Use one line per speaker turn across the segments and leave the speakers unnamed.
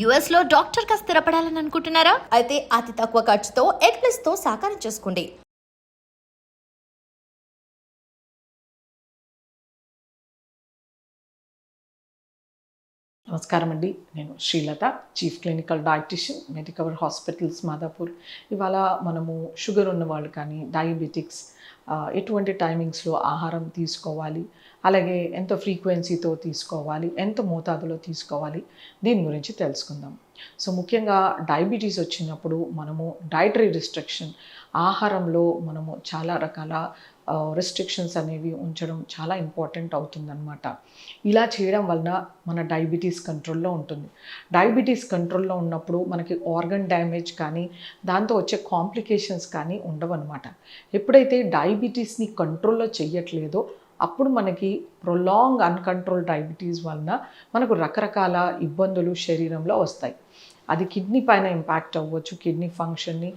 యుఎస్లో డాక్టర్గా స్థిరపడాలని అనుకుంటున్నారా? అయితే అతి తక్కువ ఖర్చుతో ఎగ్ ప్లస్తో సాకారం చేసుకోండి.
నమస్కారం అండి. నేను Srilatha chief clinical dietitian Medicover hospitals Madhapur ఇవాళ మనము షుగర్ ఉన్న వాళ్ళు కానీ డయాబెటిక్స్ ఎటువంటి టైమింగ్స్లో ఆహారం తీసుకోవాలి? అలాగే ఎంత ఫ్రీక్వెన్సీతో తీసుకోవాలి ఎంత మోతాదులో తీసుకోవాలి దీని గురించి తెలుసుకుందాం. సో ముఖ్యంగా డయాబెటీస్ వచ్చినప్పుడు మనము డైటరీ రిస్ట్రిక్షన్ ఆహారంలో మనము చాలా రకాల రెస్ట్రిక్షన్స్ అనేవి ఉంచడం చాలా ఇంపార్టెంట్ అవుతుందన్నమాట. ఇలా చేయడం వలన మన డయాబెటీస్ కంట్రోల్లో ఉంటుంది. డయాబెటీస్ కంట్రోల్లో ఉన్నప్పుడు మనకి ఆర్గన్ డ్యామేజ్ కానీ దాంతో వచ్చే కాంప్లికేషన్స్ కానీ ఉండవన్నమాట. ఎప్పుడైతే డయాబెటీస్ని కంట్రోల్లో చేయట్లేదో అప్పుడు మనకి ప్రొలాంగ్ అన్కంట్రోల్ డయాబెటీస్ వలన మనకు రకరకాల ఇబ్బందులు శరీరంలో వస్తాయి. అది కిడ్నీ పైన ఇంపాక్ట్ అవ్వచ్చు కిడ్నీ ఫంక్షన్ని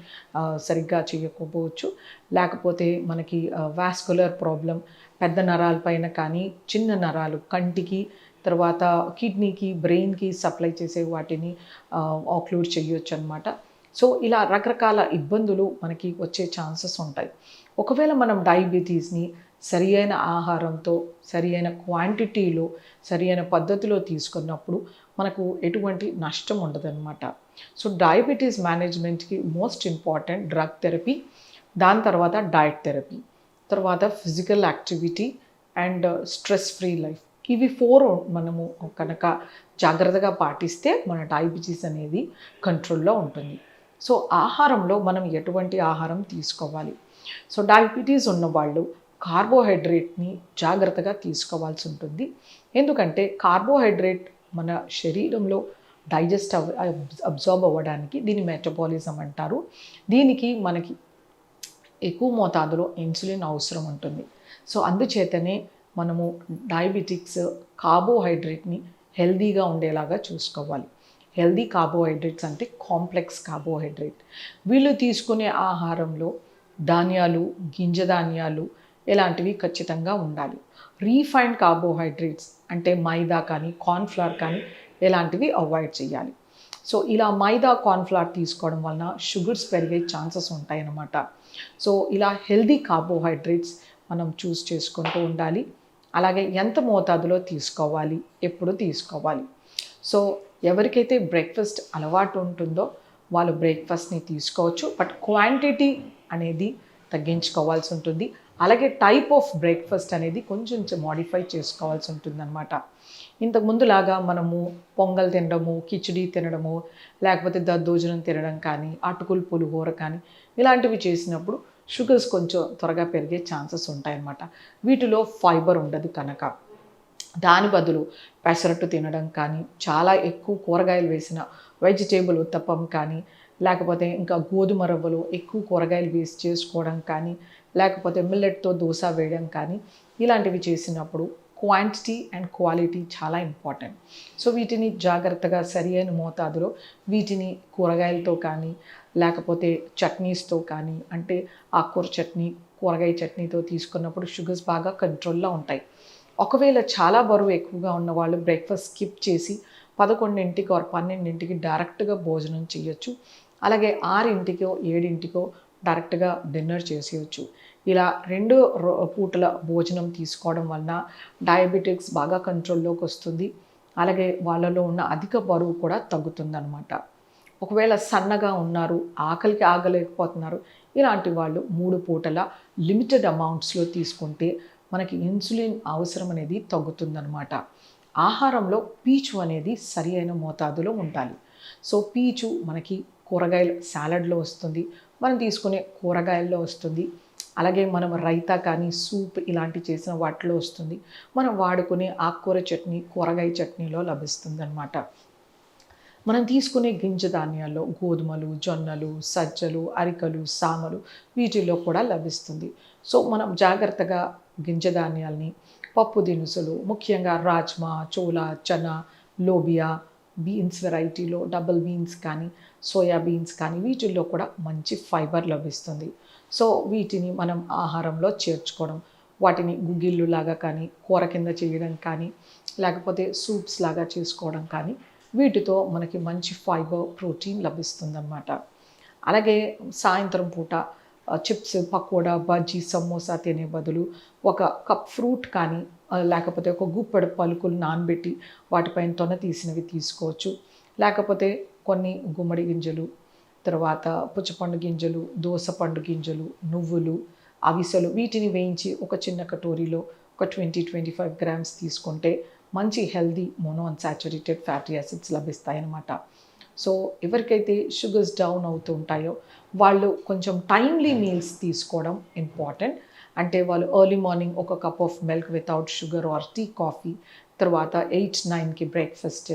సరిగ్గా చేయకపోవచ్చు. లేకపోతే మనకి వాస్కులర్ ప్రాబ్లం పెద్ద నరాల పైన కానీ చిన్న నరాలు కంటికి తర్వాత కిడ్నీకి బ్రెయిన్కి సప్లై చేసే వాటిని ఆక్లూడ్ చేయొచ్చు అనమాట సో ఇలా రకరకాల ఇబ్బందులు మనకి వచ్చే ఛాన్సెస్ ఉంటాయి. ఒకవేళ మనం డయాబెటీస్ని సరి అయిన ఆహారంతో సరి అయిన క్వాంటిటీలో సరి అయిన పద్ధతిలో తీసుకున్నప్పుడు మనకు ఎటువంటి నష్టం ఉండదన్నమాట. సో డయాబెటీస్ మేనేజ్మెంట్కి మోస్ట్ ఇంపార్టెంట్ డ్రగ్ థెరపీ దాని తర్వాత డయట్ థెరపీ తర్వాత physical activity and stress free life. ఇవి ఫోర్ మనము కనుక జాగ్రత్తగా పాటిస్తే మన డయాబెటీస్ అనేది కంట్రోల్లో ఉంటుంది. సో ఆహారంలో మనం ఎటువంటి ఆహారం తీసుకోవాలి? సో డయాబెటీస్ ఉన్నవాళ్ళు కార్బోహైడ్రేట్ని జాగ్రత్తగా తీసుకోవాల్సి ఉంటుంది. ఎందుకంటే కార్బోహైడ్రేట్ మన శరీరంలో డైజెస్ట్ అవ అబ్జార్బ్ అవ్వడానికి దీని మెటబాలిజం అంటారు. దీనికి మనకి ఎక్కువ మోతాదులో ఇన్సులిన్ అవసరం ఉంటుంది. సో అందుచేతనే మనము డయాబెటిక్స్ కార్బోహైడ్రేట్ని హెల్దీగా ఉండేలాగా చూసుకోవాలి. హెల్దీ కార్బోహైడ్రేట్స్ అంటే కాంప్లెక్స్ కార్బోహైడ్రేట్. వీళ్ళు తీసుకునే ఆహారంలో ధాన్యాలు గింజ ధాన్యాలు ఇలాంటివి ఖచ్చితంగా ఉండాలి. రీఫైన్డ్ కార్బోహైడ్రేట్స్ అంటే మైదా కానీ కార్న్ఫ్లవర్ కానీ ఇలాంటివి అవాయిడ్ చేయాలి. సో ఇలా మైదా కార్న్ఫ్లవర్ తీసుకోవడం వలన షుగర్స్ పెరిగే ఛాన్సెస్ ఉంటాయన్నమాట. సో ఇలా హెల్దీ కార్బోహైడ్రేట్స్ మనం చూస్ చేసుకుంటూ ఉండాలి. అలాగే ఎంత మోతాదులో తీసుకోవాలి ఎప్పుడు తీసుకోవాలి. సో ఎవరికైతే బ్రేక్ఫాస్ట్ అలవాటు ఉంటుందో వాళ్ళు బ్రేక్ఫాస్ట్ని తీసుకోవచ్చు. బట్ క్వాంటిటీ అనేది తగ్గించుకోవాల్సి ఉంటుంది. అలాగే టైప్ ఆఫ్ బ్రేక్ఫాస్ట్ అనేది కొంచెం మాడిఫై చేసుకోవాల్సి ఉంటుంది అనమాట ఇంతకు మనము పొంగల్ తినడము కిచిడి తినడము లేకపోతే దద్దోజనం తినడం కానీ అటుకులు పులిహోర కానీ ఇలాంటివి చేసినప్పుడు షుగర్స్ కొంచెం త్వరగా పెరిగే ఛాన్సెస్ ఉంటాయన్నమాట. వీటిలో ఫైబర్ ఉండదు కనుక. దాని బదులు పెసరట్టు తినడం కానీ చాలా ఎక్కువ కూరగాయలు వేసిన వెజిటేబుల్ ఉత్తప్పం కానీ లేకపోతే ఇంకా గోధుమ రవ్వలో ఎక్కువ కూరగాయలు వేసి చేసుకోవడం కానీ లేకపోతే మిల్లెట్తో దోశ వేయడం కానీ ఇలాంటివి చేసినప్పుడు క్వాంటిటీ అండ్ క్వాలిటీ చాలా ఇంపార్టెంట్ సో వీటిని జాగ్రత్తగా సరి అయిన మోతాదులో వీటిని కూరగాయలతో కానీ లేకపోతే చట్నీస్తో కానీ అంటే ఆకుకూర చట్నీ కూరగాయ చట్నీతో తీసుకున్నప్పుడు షుగర్స్ బాగా కంట్రోల్లో ఉంటాయి. ఒకవేళ చాలా బరువు ఎక్కువగా ఉన్న వాళ్ళు బ్రేక్ఫాస్ట్ స్కిప్ చేసి పదకొండింటికి ఆరు పన్నెండింటికి డైరెక్ట్గా భోజనం చేయొచ్చు. అలాగే ఆరింటికో ఏడింటికో డైరెక్ట్గా డిన్నర్ చేసేయచ్చు. ఇలా రెండు రో- పూటల భోజనం తీసుకోవడం వలన డయాబెటిక్స్ బాగా కంట్రోల్లోకి వస్తుంది. అలాగే వాళ్ళలో ఉన్న అధిక బరువు కూడా తగ్గుతుందన్నమాట. ఒకవేళ సన్నగా ఉన్నారు ఆకలికి ఆగలేకపోతున్నారు ఇలాంటి వాళ్ళు మూడు పూటల లిమిటెడ్ అమౌంట్స్లో తీసుకుంటే మనకి ఇన్సులిన్ అవసరం అనేది తగ్గుతుందన్నమాట. ఆహారంలో పీచు అనేది సరి అయిన మోతాదులో ఉండాలి. సో పీచు మనకి కూరగాయలు సాలడ్లో వస్తుంది. మనం తీసుకునే కూరగాయల్లో వస్తుంది. అలాగే మనం రైతా కానీ సూప్ ఇలాంటి చేసిన వాటిలో వస్తుంది. మనం వాడుకునే ఆకుకూర చట్నీ కూరగాయ చట్నీలో లభిస్తుంది అనమాట మనం తీసుకునే గింజ ధాన్యాల్లో గోధుమలు జొన్నలు సజ్జలు అరికలు సామలు వీటిల్లో కూడా లభిస్తుంది. సో మనం జాగ్రత్తగా గింజ ధాన్యాల్ని పప్పు దినుసులు ముఖ్యంగా రాజ్మా చోలా చనా లోబియా బీన్స్ వెరైటీలో డబుల్ బీన్స్ కానీ సోయా బీన్స్ కానీ వీటిల్లో కూడా మంచి ఫైబర్ లభిస్తుంది. సో వీటిని మనం ఆహారంలో చేర్చుకోవడం వాటిని గుగ్గిళ్ళు లాగా కానీ కూర కింద చేయడం కానీ లేకపోతే సూప్స్ లాగా చేసుకోవడం కానీ వీటితో మనకి మంచి ఫైబర్ ప్రోటీన్ లభిస్తుందన్నమాట. అలాగే సాయంత్రం పూట చిప్స్ పకోడా బజ్జీ సమోసా తినే బదులు ఒక కప్ ఫ్రూట్ కానీ లేకపోతే ఒక గుప్పెడు పలుకులు నానబెట్టి వాటిపైన తొన తీసినవి తీసుకోవచ్చు. లేకపోతే కొన్ని గుమ్మడి గింజలు తర్వాత పుచ్చపండు గింజలు దోసపండు గింజలు నువ్వులు అవిసెలు వీటిని వేయించి ఒక చిన్న కటోరీలో ఒక ట్వంటీ ట్వంటీ ఫైవ్ గ్రామ్స్ తీసుకుంటే మంచి healthy mono unsaturated fatty acids లభిస్తాయి అన్నమాట సో ఎవరికైతే షుగర్స్ డౌన్ అవుతూ ఉంటాయో వాళ్ళు కొంచెం టైమ్లీ మీల్స్ తీసుకోవడం ఇంపార్టెంట్ అంటే వాళ్ళు ఎర్లీ మార్నింగ్ ఒక cup of milk without sugar or tea coffee తర్వాత ఎయిట్ నైన్కి బ్రేక్ఫాస్ట్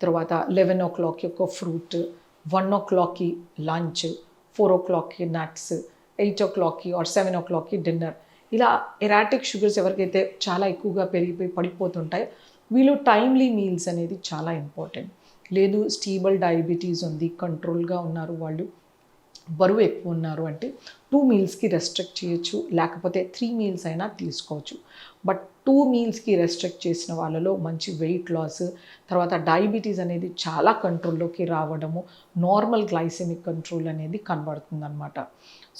తర్వాత లెవెన్ ఓ క్లాక్కి ఒక ఫ్రూట్ వన్ ఓ క్లాక్కి లంచ్ ఫోర్ ఓ క్లాక్కి నట్స్ ఎయిట్ ఓ క్లాక్కి ఆర్ సెవెన్ ఓ క్లాక్కి డిన్నర్ ఇలా ఎరాటిక్ షుగర్స్ ఎవరికైతే చాలా ఎక్కువగా పెరిగిపోయి పడిపోతుంటాయో వీళ్ళు టైమ్లీ మీల్స్ అనేది చాలా ఇంపార్టెంట్ లేదు స్టీబల్ డయాబెటీస్ ఉంది కంట్రోల్గా ఉన్నారు వాళ్ళు బరువు ఎక్కువ ఉన్నారు అంటే టూ మీల్స్కి రెస్ట్రిక్ట్ చేయొచ్చు లేకపోతే త్రీ మీల్స్ అయినా తీసుకోవచ్చు. బట్ టూ మీల్స్కి రెస్ట్రిక్ట్ చేసిన వాళ్ళలో మంచి వెయిట్ లాస్ తర్వాత డయాబెటీస్ అనేది చాలా కంట్రోల్లోకి రావడము నార్మల్ గ్లైసెమిక్ కంట్రోల్ అనేది కనబడుతుందన్నమాట.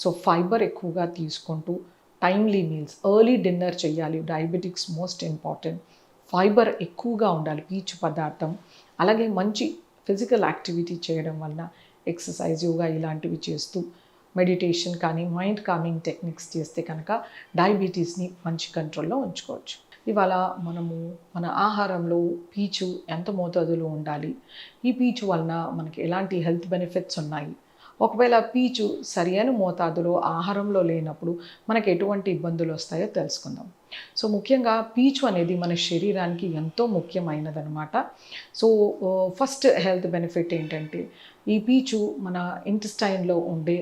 సో ఫైబర్ ఎక్కువగా తీసుకుంటూ టైమ్లీ మీల్స్ ఎర్లీ డిన్నర్ చేయాలి డయాబెటిక్స్ మోస్ట్ ఇంపార్టెంట్ ఫైబర్ ఎక్కువగా ఉండాలి పీచు పదార్థం. అలాగే మంచి ఫిజికల్ యాక్టివిటీ చేయడం వలన ఎక్సర్సైజ్ యోగా ఇలాంటివి చేస్తూ మెడిటేషన్ కానీ మైండ్ కామింగ్ టెక్నిక్స్ చేస్తే కనుక డయాబెటీస్ని మంచి కంట్రోల్లో ఉంచుకోవచ్చు. ఇవాళ మనము మన ఆహారంలో పీచు ఎంత మోతాదులో ఉండాలి? ఈ పీచు వలన మనకి ఎలాంటి హెల్త్ బెనిఫిట్స్ ఉన్నాయి? ఒకవేళ పీచు సరియైన మోతాదులో ఆహారంలో లేనప్పుడు మనకు ఎటువంటి ఇబ్బందులు వస్తాయో తెలుసుకుందాం. సో ముఖ్యంగా పీచు అనేది మన శరీరానికి ఎంతో ముఖ్యమైనదనమాట సో ఫస్ట్ హెల్త్ బెనిఫిట్ ఏంటంటే ఈ పీచు మన ఇంటెస్టైన్లో ఉండే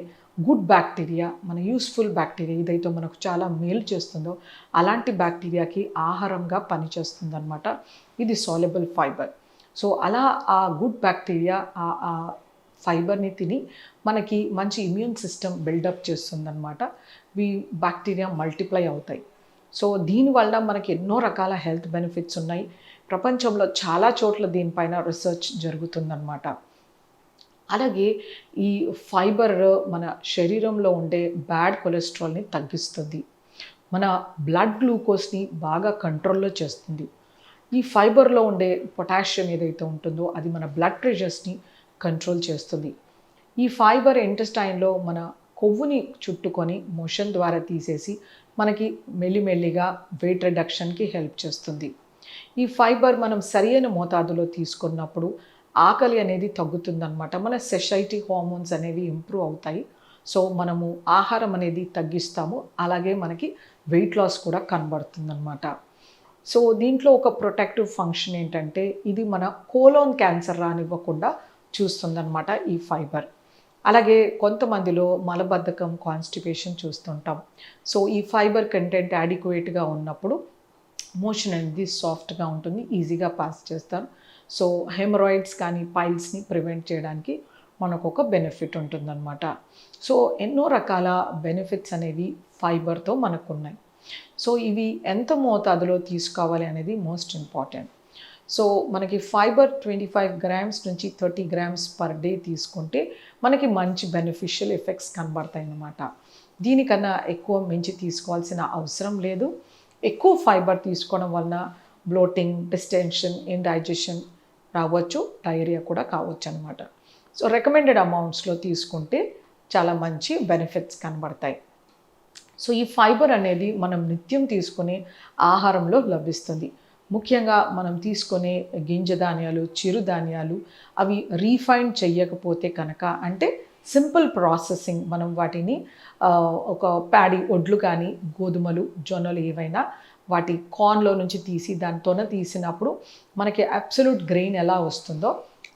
గుడ్ బ్యాక్టీరియా మన యూస్ఫుల్ బ్యాక్టీరియా ఏదైతే మనకు చాలా మేలు చేస్తుందో అలాంటి బ్యాక్టీరియాకి ఆహారంగా పనిచేస్తుందన్నమాట. ఇది సాలబుల్ ఫైబర్. సో అలా ఆ గుడ్ బ్యాక్టీరియా ఫైబర్ని తిని మనకి మంచి ఇమ్యూన్ సిస్టమ్ బిల్డప్ చేస్తుందన్నమాట. ఈ బ్యాక్టీరియా మల్టిప్లై అవుతాయి. సో దీనివల్ల మనకి ఎన్నో రకాల హెల్త్ బెనిఫిట్స్ ఉన్నాయి. ప్రపంచంలో చాలా చోట్ల దీనిపైన రీసెర్చ్ జరుగుతుందన్నమాట. అలాగే ఈ ఫైబర్ మన శరీరంలో ఉండే బ్యాడ్ కొలెస్ట్రాల్ని తగ్గిస్తుంది. మన బ్లడ్ గ్లూకోజ్ని బాగా కంట్రోల్లో చేస్తుంది. ఈ ఫైబర్లో ఉండే పొటాషియం ఏదైతే ఉంటుందో అది మన బ్లడ్ ప్రెషర్స్ని కంట్రోల్ చేస్తుంది. ఈ ఫైబర్ ఇంటెస్టైన్లో మన కొవ్వుని చుట్టుకొని మోషన్ ద్వారా తీసేసి మనకి మెల్లిమెల్లిగా వెయిట్ రిడక్షన్కి హెల్ప్ చేస్తుంది. ఈ ఫైబర్ మనం సరియైన మోతాదులో తీసుకున్నప్పుడు ఆకలి అనేది తగ్గుతుందన్నమాట. మన సెషైటీ హార్మోన్స్ అనేవి ఇంప్రూవ్ అవుతాయి. సో మనము ఆహారం అనేది తగ్గిస్తాము. అలాగే మనకి వెయిట్ లాస్ కూడా కనబడుతుందన్నమాట. సో దీంట్లో ఒక ప్రొటెక్టివ్ ఫంక్షన్ ఏంటంటే ఇది మన కోలోన్ క్యాన్సర్ రానివ్వకుండా చూస్తుందన్నమాట ఈ ఫైబర్. అలాగే కొంతమందిలో మలబద్ధకం కాన్స్టిపేషన్ చూస్తుంటాం. సో ఈ ఫైబర్ కంటెంట్ యాడిక్వేట్గా ఉన్నప్పుడు మోషన్ అనేది సాఫ్ట్గా ఉంటుంది ఈజీగా పాస్ చేస్తారు. సో హెమరాయిడ్స్ కానీ పైల్స్ని ప్రివెంట్ చేయడానికి మనకు ఒక బెనిఫిట్ ఉంటుందన్నమాట. సో ఎన్నో రకాల బెనిఫిట్స్ అనేవి ఫైబర్తో మనకు ఉన్నాయి సో ఇవి ఎంత మోతాదులో తీసుకోవాలి అనేది మోస్ట్ ఇంపార్టెంట్. సో మనకి ఫైబర్ ట్వంటీ ఫైవ్ గ్రామ్స్ నుంచి థర్టీ గ్రామ్స్ పర్ డే తీసుకుంటే మనకి మంచి బెనిఫిషియల్ ఎఫెక్ట్స్ కనబడతాయి అన్నమాట దీనికన్నా ఎక్కువ మించి తీసుకోవాల్సిన అవసరం లేదు. ఎక్కువ ఫైబర్ తీసుకోవడం వలన బ్లోటింగ్ డిస్టెన్షన్ ఇండైజెషన్ రావచ్చు డైరియా కూడా కావచ్చు అనమాట సో రికమెండెడ్ అమౌంట్స్లో తీసుకుంటే చాలా మంచి బెనిఫిట్స్ కనబడతాయి. సో ఈ ఫైబర్ అనేది మనం నిత్యం తీసుకునే ఆహారంలో లభిస్తుంది. ముఖ్యంగా మనం తీసుకునే గింజ ధాన్యాలు చిరుధాన్యాలు అవి రీఫైండ్ చెయ్యకపోతే కనుక అంటే సింపుల్ ప్రాసెసింగ్ మనం వాటిని ఒక ప్యాడీ ఒడ్లు కానీ గోధుమలు జొన్నలు ఏవైనా వాటి కార్న్లో నుంచి తీసి దానితోనే తీసినప్పుడు మనకి అబ్సల్యూట్ గ్రెయిన్ ఎలా వస్తుందో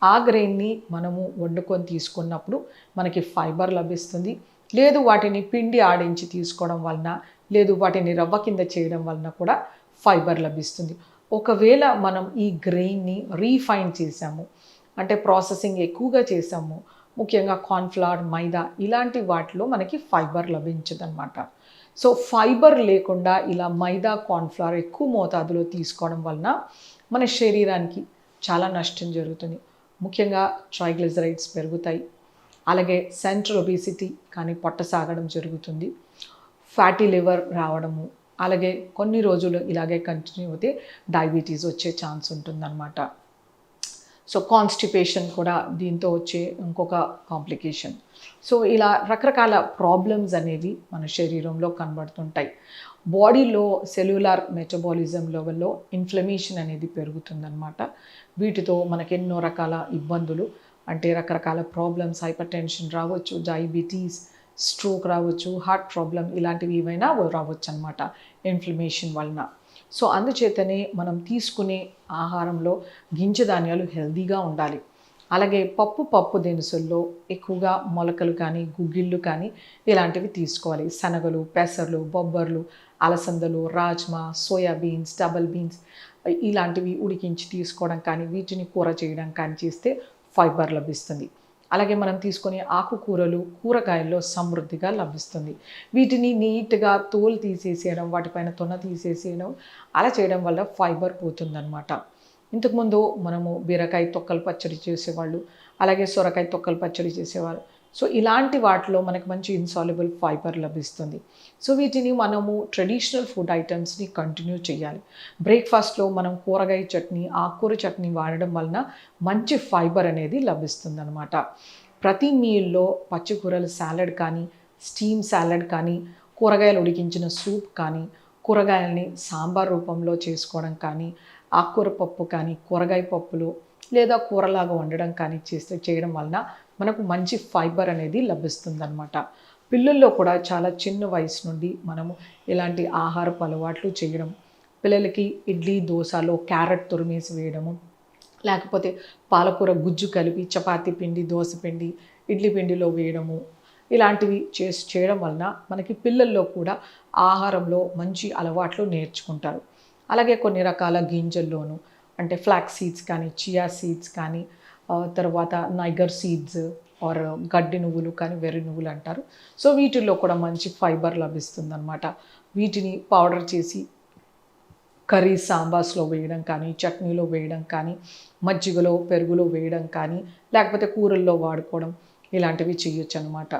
ఆ గ్రెయిన్ని మనము వండుకొని తీసుకున్నప్పుడు మనకి ఫైబర్ లభిస్తుంది. లేదు వాటిని పిండి ఆడించి తీసుకోవడం వలన లేదు వాటిని రవ్వ కింద చేయడం వలన కూడా ఫైబర్ లభిస్తుంది. ఒకవేళ మనం ఈ గ్రెయిన్ని రీఫైన్ చేసాము అంటే ప్రాసెసింగ్ ఎక్కువగా చేసాము ముఖ్యంగా కార్న్ఫ్లవర్ మైదా ఇలాంటి వాటిలో మనకి ఫైబర్ లభించదనమాట సో ఫైబర్ లేకుండా ఇలా మైదా కార్న్ఫ్లవర్ ఎక్కువ మోతాదులో తీసుకోవడం వలన మన శరీరానికి చాలా నష్టం జరుగుతుంది. ముఖ్యంగా ట్రైగ్లిజరైడ్స్ పెరుగుతాయి. అలాగే సెంట్రల్ ఒబేసిటీ కానీ పొట్ట సాగడం జరుగుతుంది. ఫ్యాటీ లివర్ రావడము అలాగే కొన్ని రోజులు ఇలాగే కంటిన్యూ అయితే డయాబెటీస్ వచ్చే ఛాన్స్ ఉంటుందన్నమాట. సో కాన్స్టిపేషన్ కూడా దీంతో వచ్చే ఇంకొక కాంప్లికేషన్ సో ఇలా రకరకాల ప్రాబ్లమ్స్ అనేవి మన శరీరంలో కనబడుతుంటాయి. బాడీలో సెల్యులార్ మెటబాలిజం లెవెల్లో ఇన్ఫ్లమేషన్ అనేది పెరుగుతుందన్నమాట. వీటితో మనకి ఎన్నో రకాల ఇబ్బందులు అంటే రకరకాల ప్రాబ్లమ్స్ హైపర్ టెన్షన్ రావచ్చు డయాబెటీస్ స్ట్రోక్ రావచ్చు హార్ట్ ప్రాబ్లం ఇలాంటివి ఏవైనా రావచ్చు అనమాట ఇన్ఫ్లమేషన్ వలన. సో అందుచేతనే మనం తీసుకునే ఆహారంలో గింజ ధాన్యాలు హెల్దీగా ఉండాలి. అలాగే పప్పు పప్పు దినుసుల్లో ఎక్కువగా మొలకలు కానీ గుగ్గిళ్ళు కానీ ఇలాంటివి తీసుకోవాలి. శనగలు పెసర్లు బొబ్బర్లు అలసందలు rajma soya beans double beans ఇలాంటివి ఉడికించి తీసుకోవడం కానీ వీటిని కూర చేయడం కానీ చేస్తే ఫైబర్ లభిస్తుంది. అలాగే మనం తీసుకునే ఆకుకూరలు కూరగాయల్లో సమృద్ధిగా లభిస్తుంది. వీటిని నీట్గా తోలు తీసేసేయడం వాటిపైన తొన తీసేసేయడం అలా చేయడం వల్ల ఫైబర్ పోతుందన్నమాట. ఇంతకుముందు మనము బీరకాయ తొక్కలు పచ్చడి చేసేవాళ్ళు అలాగే సొరకాయ తొక్కలు పచ్చడి చేసేవాళ్ళు. సో ఇలాంటి వాటిలో మనకు మంచి ఇన్సాల్యుబుల్ ఫైబర్ లభిస్తుంది. సో వీటిని మనము ట్రెడిషనల్ ఫుడ్ ఐటమ్స్ని కంటిన్యూ చేయాలి. బ్రేక్ఫాస్ట్లో మనం కూరగాయ చట్నీ ఆకుకూర చట్నీ వాడడం వలన మంచి ఫైబర్ అనేది లభిస్తుంది అనమాట ప్రతి మీల్లో పచ్చికూరల సాలడ్ కానీ స్టీమ్ సాలడ్ కానీ కూరగాయలు ఉడికించిన సూప్ కానీ కూరగాయలని సాంబార్ రూపంలో చేసుకోవడం కానీ ఆకుకూర పప్పు కానీ కూరగాయ పప్పులు లేదా కూరలాగా వండడం కానీ చేస్తే చేయడం వలన మనకు మంచి ఫైబర్ అనేది లభిస్తుందన్నమాట. పిల్లల్లో కూడా చాలా చిన్న వయసు నుండి మనము ఇలాంటి ఆహారపు అలవాట్లు చేయడం పిల్లలకి ఇడ్లీ దోశలో క్యారెట్ తురిమేసి వేయడము లేకపోతే పాలకూర గుజ్జు కలిపి చపాతీ పిండి దోశ పిండి ఇడ్లీ పిండిలో వేయడము ఇలాంటివి చేసి చేయడం వలన మనకి పిల్లల్లో కూడా ఆహారంలో మంచి అలవాట్లు నేర్చుకుంటారు. అలాగే కొన్ని రకాల గింజల్లోనూ అంటే ఫ్లాక్స్ సీడ్స్ కానీ చియా సీడ్స్ కానీ తర్వాత నైగర్ సీడ్స్ ఆర్ గడ్డి నువ్వులు కానీ వెర్రి నువ్వులు అంటారు. సో వీటిల్లో కూడా మంచి ఫైబర్ లభిస్తుంది అనమాట వీటిని పౌడర్ చేసి కర్రీ సాంబార్స్లో వేయడం కానీ చట్నీలో వేయడం కానీ మజ్జిగలో పెరుగులో వేయడం కానీ లేకపోతే కూరల్లో వాడుకోవడం ఇలాంటివి చేయొచ్చు అనమాట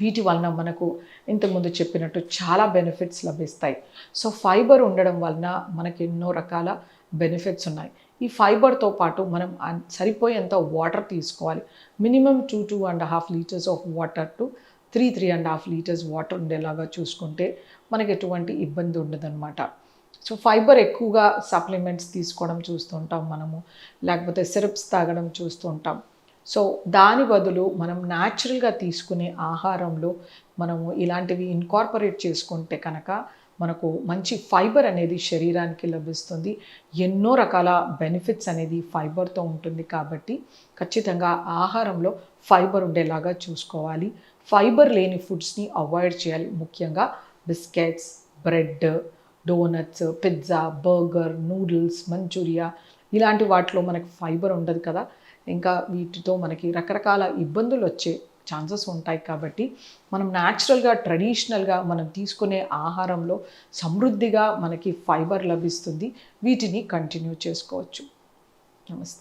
వీటి వలన మనకు ఇంతకుముందు చెప్పినట్టు చాలా బెనిఫిట్స్ లభిస్తాయి. సో ఫైబర్ ఉండడం వలన మనకి ఎన్నో రకాల బెనిఫిట్స్ ఉన్నాయి. ఈ ఫైబర్తో పాటు మనం సరిపోయేంత వాటర్ తీసుకోవాలి. Minimum two two and half litres of water to three three and half litres water ఉండేలాగా చూసుకుంటే మనకి ఎటువంటి ఇబ్బంది ఉండదన్నమాట. సో ఫైబర్ ఎక్కువగా సప్లిమెంట్స్ తీసుకోవడం చూస్తుంటాం మనము. లేకపోతే సిరప్స్ తాగడం చూస్తుంటాం. సో దాని బదులు మనం న్యాచురల్గా తీసుకునే ఆహారంలో మనము ఇలాంటివి ఇన్కార్పొరేట్ చేసుకుంటే కనుక మనకు మంచి ఫైబర్ అనేది శరీరానికి లభిస్తుంది. ఎన్నో రకాల బెనిఫిట్స్ అనేది ఫైబర్తో ఉంటుంది కాబట్టి ఖచ్చితంగా ఆహారంలో ఫైబర్ ఉండేలాగా చూసుకోవాలి. ఫైబర్ లేని ఫుడ్స్ని అవాయిడ్ చేయాలి. ముఖ్యంగా biscuits bread doughnuts pizza burger noodles Manchurian ఇలాంటి వాటిలో మనకి ఫైబర్ ఉండదు కదా. ఇంకా వీటితో మనకి రకరకాల ఇబ్బందులు వచ్చే ఛాన్సెస్ ఉంటాయి కాబట్టి మనం న్యాచురల్గా ట్రెడిషనల్గా మనం తీసుకునే ఆహారంలో సమృద్ధిగా మనకి ఫైబర్ లభిస్తుంది. వీటిని కంటిన్యూ చేసుకోవచ్చు. నమస్తే.